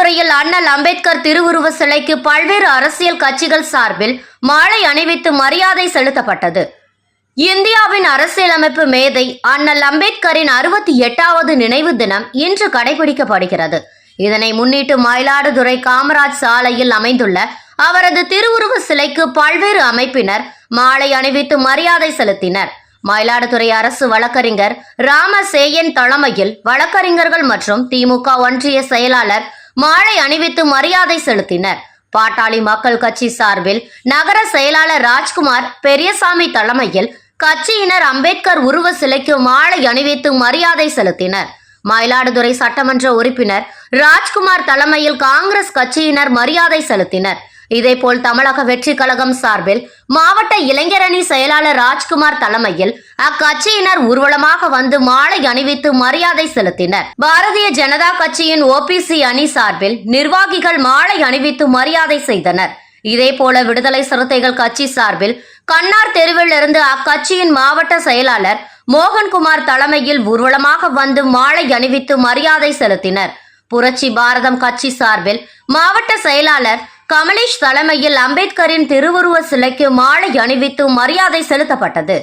நகரில் அண்ணல் அம்பேத்கர் திருவுருவ சிலைக்கு பல்வேறு அரசியல் கட்சிகள் சார்பில் மாலை அணிவித்து மரியாதை செலுத்தப்பட்டது. இந்தியாவின் அரசியலமைப்பு மேதை அண்ணல் அம்பேத்கரின் அறுபத்தி எட்டாவது நினைவு தினம் இன்று கடைபிடிக்கப்படுகிறது. இதனை முன்னிட்டு மயிலாடுதுறை காமராஜ் சாலையில் அமைந்துள்ள அவரது திருவுருவ சிலைக்கு பல்வேறு அமைப்பினர் மாலை அணிவித்து மரியாதை செலுத்தினர். மயிலாடுதுறை அரசு வழக்கறிஞர் ராமசேயன் தலைமையில் வழக்கறிஞர்கள் மற்றும் திமுக ஒன்றிய செயலாளர் மாலை அணிவித்து மரியாதை செலுத்தினர். பாட்டாளி மக்கள் கட்சி சார்பில் நகர செயலாளர் ராஜ்குமார் பெரியசாமி தலைமையில் கட்சியினர் அம்பேத்கர் உருவ சிலைக்கு மாலை அணிவித்து மரியாதை செலுத்தினர். மயிலாடுதுறை சட்டமன்ற உறுப்பினர் ராஜ்குமார் தலைமையில் காங்கிரஸ் கட்சியினர் மரியாதை செலுத்தினர். இதேபோல் தமிழக வெற்றி கழகம் சார்பில் மாவட்ட இளைஞரணி செயலாளர் ராஜ்குமார் தலைமையில் அக்கட்சியினர் ஊர்வலமாக வந்து மாலை அணிவித்து மரியாதை செலுத்தினர். பாரதிய ஜனதா கட்சியின் ஓபிசி அணி சார்பில் நிர்வாகிகள் மாலை அணிவித்து மரியாதை செய்தனர். இதேபோல விடுதலை சிறுத்தைகள் கட்சி சார்பில் கண்ணார் தெருவில் இருந்து அக்கட்சியின் மாவட்ட செயலாளர் மோகன்குமார் தலைமையில் ஊர்வலமாக வந்து மாலை அணிவித்து மரியாதை செலுத்தினர். புரட்சி பாரதம் கட்சி சார்பில் மாவட்ட செயலாளர் கமலேஷ் தலைமையில் அம்பேத்கரின் திருவுருவ சிலைக்கு மாலை அணிவித்து மரியாதை செலுத்தப்பட்டது.